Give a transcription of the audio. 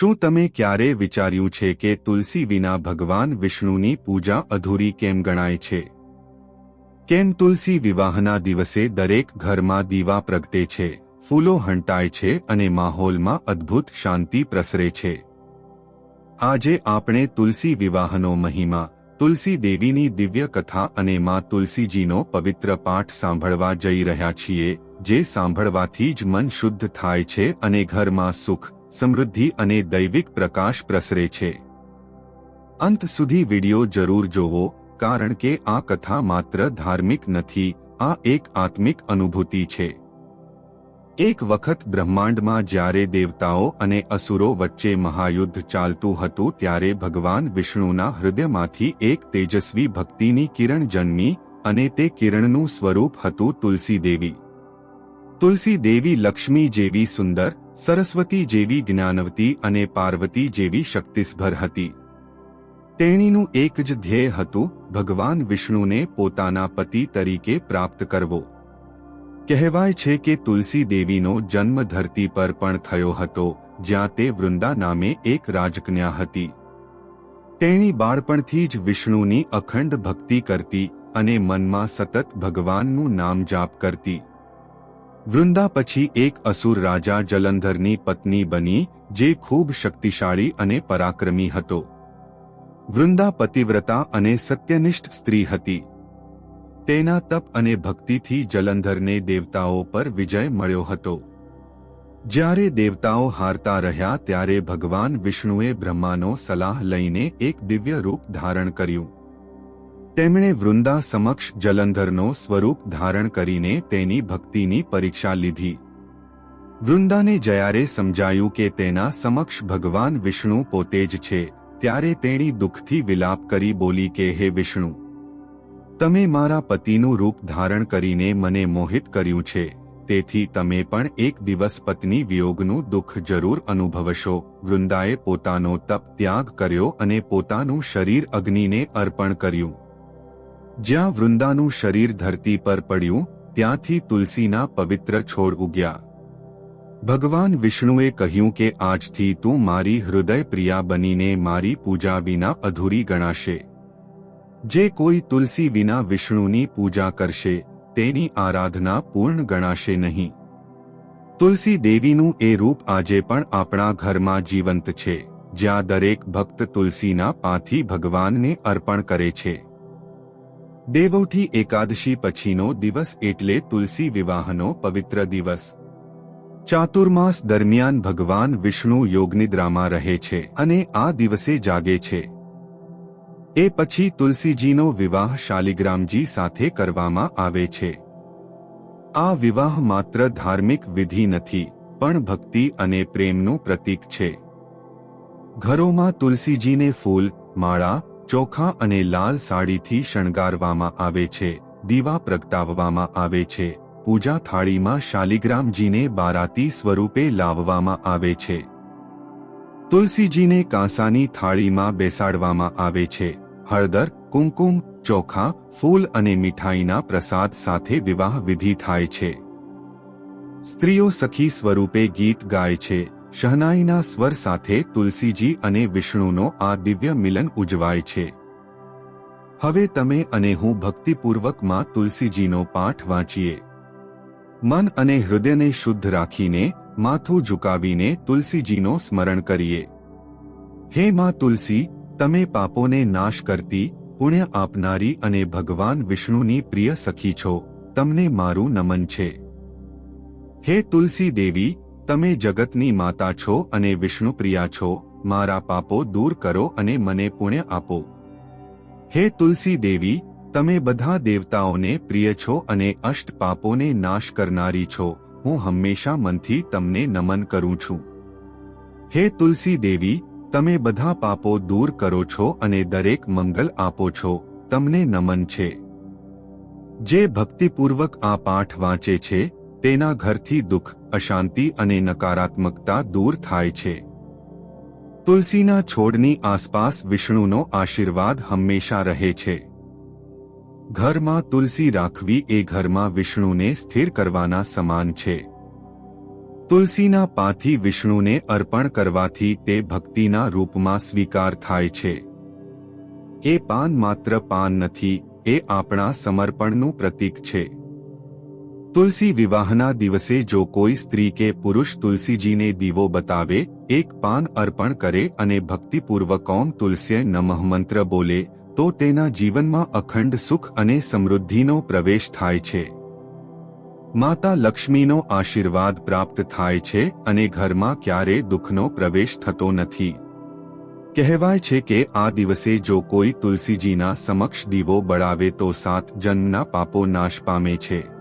શું તમે ક્યારે વિચાર્યું છે કે તુલસી વિના ભગવાન વિષ્ણુની પૂજા અધૂરી કેમ ગણાય છે? કેમ તુલસી વિવાહના દિવસે દરેક ઘરમાં દીવા પ્રગટે છે, ફૂલો હંટાય છે અને માહોલમાં અદ્ભુત શાંતિ પ્રસરે છે? આજે આપણે તુલસી વિવાહનો મહિમા, તુલસી દેવીની દિવ્ય કથા અને માં તુલસીજીનો પવિત્ર પાઠ સાંભળવા જઈ રહ્યા છીએ, જે સાંભળવાથી જ મન શુદ્ધ થાય છે અને ઘરમાં સુખ સમૃદ્ધિ અને દૈવિક પ્રકાશ પ્રસરે છે. અંત સુધી વિડિયો જરૂર જોવો, કારણ કે આ કથા માત્ર ધાર્મિક નથી, આ એક આત્મિક અનુભૂતિ છે. એક વખત બ્રહ્માંડમાં જ્યારે દેવતાઓ અને અસુરો વચ્ચે મહાયુદ્ધ ચાલતું હતું ત્યારે ભગવાન વિષ્ણુના હૃદયમાંથી એક તેજસ્વી ભક્તિની કિરણ જન્મી અને તે કિરણનું સ્વરૂપ હતું તુલસી દેવી તુલસી દેવી લક્ષ્મી જેવી સુંદર, સરસ્વતી જેવી જ્ઞાનવતી અને પાર્વતી જેવી શક્તિસ્ભર હતી. તેણીનું એક જ ધ્યેય હતું, ભગવાન વિષ્ણુને પોતાના પતિ તરીકે પ્રાપ્ત કરવો. કહેવાય છે કે તુલસી દેવીનો જન્મ ધરતી પર પણ થયો હતો, જ્યાં તે વૃંદા નામે એક રાજકન્યા હતી. તેણી બાળપણથી જ વિષ્ણુની અખંડ ભક્તિ કરતી અને મનમાં સતત ભગવાનનું નામ જાપ કરતી. વૃંદા પછી એક અસુર રાજા જલંધરની પત્ની બની, જે ખૂબ શક્તિશાળી અને પરાક્રમી હતો. વૃંદા પતિવ્રતા અને સત્યનિષ્ઠ સ્ત્રી હતી. તેના તપ અને ભક્તિથી જલંધરને દેવતાઓ પર વિજય મળ્યો હતો. જ્યારે દેવતાઓ હારતા રહ્યા ત્યારે ભગવાન વિષ્ણુએ બ્રહ્માનો સલાહ લઈને એક દિવ્ય રૂપ ધારણ કર્યું. તેમણે વૃંદા સમક્ષ જલંધરનો સ્વરૂપ ધારણ કરીને તેની ભક્તિની પરીક્ષા લીધી. વૃંદાને જયારે સમજાયું કે તેના સમક્ષ ભગવાન વિષ્ણુ પોતે જ છે, ત્યારે તેણી દુઃખથી વિલાપ કરી બોલી કે, હે વિષ્ણુ, તમે મારા પતિનું રૂપ ધારણ કરીને મને મોહિત કર્યું છે, તેથી તમે પણ એક દિવસ પત્ની વિયોગનું દુઃખ જરૂર અનુભવશો. વૃંદાએ પોતાનો તપ ત્યાગ કર્યો અને પોતાનું શરીર અગ્નિને અર્પણ કર્યું. જ્યાં વૃંદાનું શરીર ધરતી પર પડ્યું, ત્યાંથી તુલસીના પવિત્ર છોડ ઉગ્યા. ભગવાન વિષ્ણુએ કહ્યું કે આજથી તું મારી હૃદય પ્રિયા બનીને મારી પૂજા વિના અધૂરી ગણાશે. જે કોઈ તુલસી વિના વિષ્ણુની પૂજા કરશે, તેની આરાધના પૂર્ણ ગણાશે નહીં. તુલસી દેવીનું એ રૂપ આજે પણ આપણા ઘરમાં જીવંત છે, જ્યાં દરેક ભક્ત તુલસીના પાથી ભગવાનને અર્પણ કરે છે. દેવૌઠી એકાદશી પછીનો દિવસ એટલે તુલસી વિવાહનો પવિત્ર દિવસ. ચાતુર્માસ દરમિયાન ભગવાન વિષ્ણુ યોગનિદ્રામાં રહે છે અને આ દિવસે જાગે છે. એ પછી તુલસીજીનો વિવાહ શાલિગ્રામજી સાથે કરવામાં આવે છે. આ વિવાહ માત્ર ધાર્મિક વિધિ નથી, પણ ભક્તિ અને પ્રેમનું પ્રતીક છે. ઘરોમાં તુલસીજીને ફૂલ, માળા ચોખા અને લાલ સાડીથી શણગારવામાં આવે છે, દીવા પ્રગટાવવામાં આવે છે, પૂજા થાળીમાં શાલિગ્રામજીને બારાતી સ્વરૂપે લાવવામાં આવે છે. તુલસીજીને કાંસાની થાળીમાં બેસાડવામાં આવે છે, હળદર, કુમકુમ, ચોખા, ફૂલ અને મીઠાઈના પ્રસાદ સાથે વિવાહ વિધિ થાય છે. સ્ત્રીઓ સખી સ્વરૂપે ગીત ગાય છે શહનાઈના સ્વર સાથે તુલસીજી અને વિષ્ણુનો આ દિવ્ય મિલન ઉજવાય છે. હવે તમે અને હું ભક્તિપૂર્વકમાં તુલસીજીનો પાઠ વાંચીએ. મન અને હૃદયને શુદ્ધ રાખીને, માથું ઝુકાવીને તુલસીજીનો સ્મરણ કરીએ. હે માં તુલસી, તમે પાપોને નાશ કરતી, પુણ્ય આપનારી અને ભગવાન વિષ્ણુની પ્રિય સખી છો, તમને મારું નમન છે. હે તુલસી દેવી તમે જગતની માતા છો અને વિષ્ણુપ્રિયા છો, મારા પાપો દૂર કરો અને મને પુણ્ય આપો. હે તુલસી દેવી, તમે બધા દેવતાઓને પ્રિય છો અને અષ્ટ પાપોને નાશ કરનારી છો, હું હંમેશા મનથી તમને નમન કરું છું. હે તુલસી દેવી, તમે બધા પાપો દૂર કરો છો અને દરેક મંગલ આપો છો, તમને નમન છે. જે ભક્તિપૂર્વક આ પાઠ વાંચે છે તેના ઘરથી દુઃખ, અશાંતિ અને નકારાત્મકતા દૂર થાય છે. તુલસીના છોડની આસપાસ વિષ્ણુનો આશીર્વાદ હંમેશા રહે છે. ઘરમાં તુલસી રાખવી એ ઘરમાં વિષ્ણુને સ્થિર કરવાના સમાન છે. તુલસીના પાથી વિષ્ણુને અર્પણ કરવાથી તે ભક્તિના રૂપમાં સ્વીકાર થાય છે. એ પાન માત્ર પાન નથી, એ આપણા સમર્પણનું પ્રતીક છે. તુલસી વિવાહના દિવસે જો કોઈ સ્ત્રી કે પુરુષ તુલસીજીને દીવો બતાવે, એક પાન અર્પણ કરે અને ભક્તિપૂર્વક ઓમ તુલસ્ય નમઃ મંત્ર બોલે, તો તેના જીવનમાં અખંડ સુખ અને સમૃદ્ધિનો પ્રવેશ થાય છે. માતા લક્ષ્મીનો આશીર્વાદ પ્રાપ્ત થાય છે અને ઘરમાં ક્યારે દુઃખનો પ્રવેશ થતો નથી. કહેવાય છે કે આ દિવસે જો કોઈ તુલસીજીના સમક્ષ દીવો બળાવે તો સાત જન્મના પાપો નાશ પામે છે.